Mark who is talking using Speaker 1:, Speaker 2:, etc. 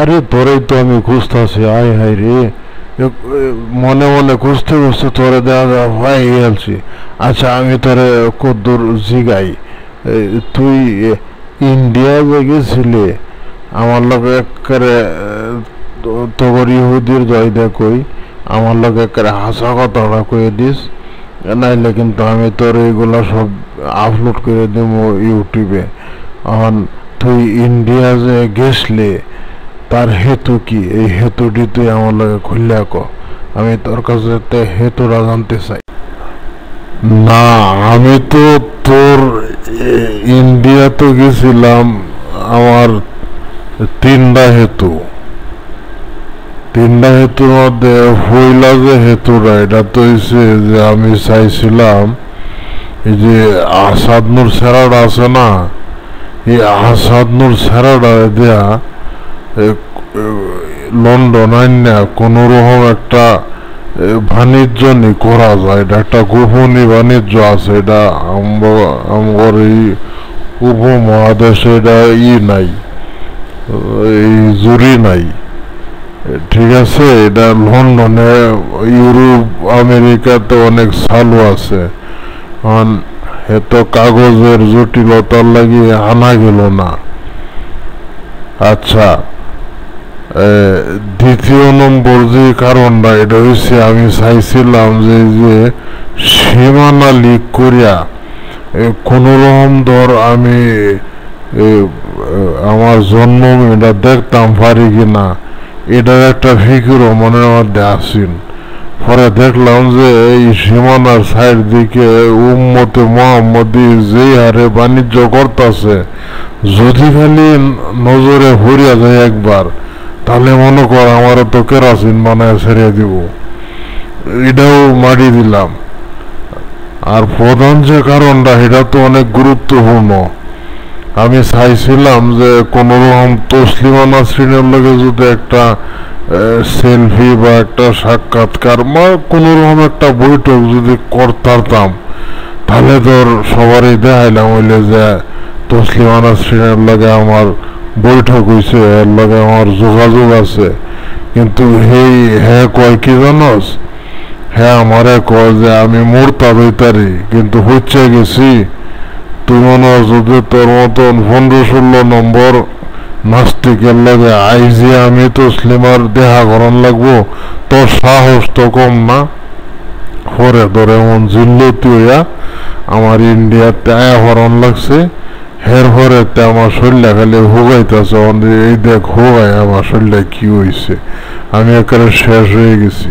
Speaker 1: আরে তোরাই তো আমি খুঁজতেছি, আয় হাই রে। মনে মনে খুঁজতে খুঁজতে তোরে দেওয়া হয়ে গেলছি। আচ্ছা আমি তোরে কদ্দুর জিগাই। তুই ইন্ডিয়া যে গেছিলি, আমার লোক একেবারে তোর ইহুদির জয় কই, আমার লোক একেবারে হাসা কথাটা কয়ে দিস। নাইলে কিন্তু আমি তোর এগুলো সব আপলোড করে দেব ইউটিউবে। এখন তুই ইন্ডিয়া যে গেছলি তার হেতু কি? এই হেতুটি তুই আমার লগে খুললে ক। আমি তোর কাছে তে হেতুটা জানতে চাই। না, আমি তো তোর ইন্ডিয়া তো গেছিলাম, আমার তিনটা হেতু। তিনটা হেতুর মধ্যে হইলা যে হেতুটা, এটা তো হইছে যে আমি চাইছিলাম এই যে আসাদ নূর সেরাটা আছে না সেরাটা দেয়া এ, এ, লন্ডন আইনা কোনো রকম একটা বাণিজ্য নি করা যায়। এটা একটা গোপনী বাণিজ্য আছে। এটা আমার এই উপমহাদেশে এটা ই নাই এই জুরি নাই। ঠিক আছে? এটা লন্ডনে ইউরোপ আমেরিকাতে অনেক চালু আছে। কারণ এত কাগজের জটিলতার লাগিয়ে আনা গেল না। আচ্ছা দ্বিতীয় নম্বর যে কারণটা, এটা হচ্ছে আমি চাইছিলাম যে যে সীমানা লিক করিয়া কোনো রকম ধর আমি আমার জন্ম, এটা দেখতাম পারি কিনা, এটার একটা ফিকিরও মনের মধ্যে আসিন পরে দেখলাম যে এই সীমানার সাইড দিকে উম্মতে মোহাম্মদি যে হারে বাণিজ্য করতেছে। যদি খালি নজরে ভরিয়া যায় একবার, তাহলে মনে কর আমার তো কেরাসিন বানায় ছেড়ে দিব। এটাও মারি দিলাম। আর প্রধান যে কারণটা, এটা তো অনেক গুরুত্বপূর্ণ। আমি চাইছিলাম যে কোনো রকম তসলিমানা শ্রেণির লগে যদি একটা সেলফি বা একটা সাক্ষাৎকার বা কোনো রকম একটা বৈঠক যদি করতাম তাহলে তোর সবারই দেখাইলাম হইলে যে তসলিমানা শ্রেণির লগে আমার বৈঠক হয়েছে এর লগে আমার যোগাযোগ আছে। কিন্তু হেই হ্যাঁ কয় কি জানস? হ্যাঁ আমারে কয় যে আমি মোরতা দইতারি কিন্তু হচ্ছে গেছি। তুই মনে যদি তোর মতন পনেরো ষোলো নম্বর নাস্তিকের লাগে আইজি আমি তো স্লিমার দেহা করণ লাগবো, তোর সাহস তো কম না? পরে ধরে এমন জিল্লতি হইয়া আমার ইন্ডিয়াতে আয়া হরণ লাগছে, হের হরে তে আমার শরীরটা খালি হুগাইতেছে এই দেখ হুগাই আমার শরীরটা কি হয়েছে আমি একেবারে শেষ হয়ে গেছি।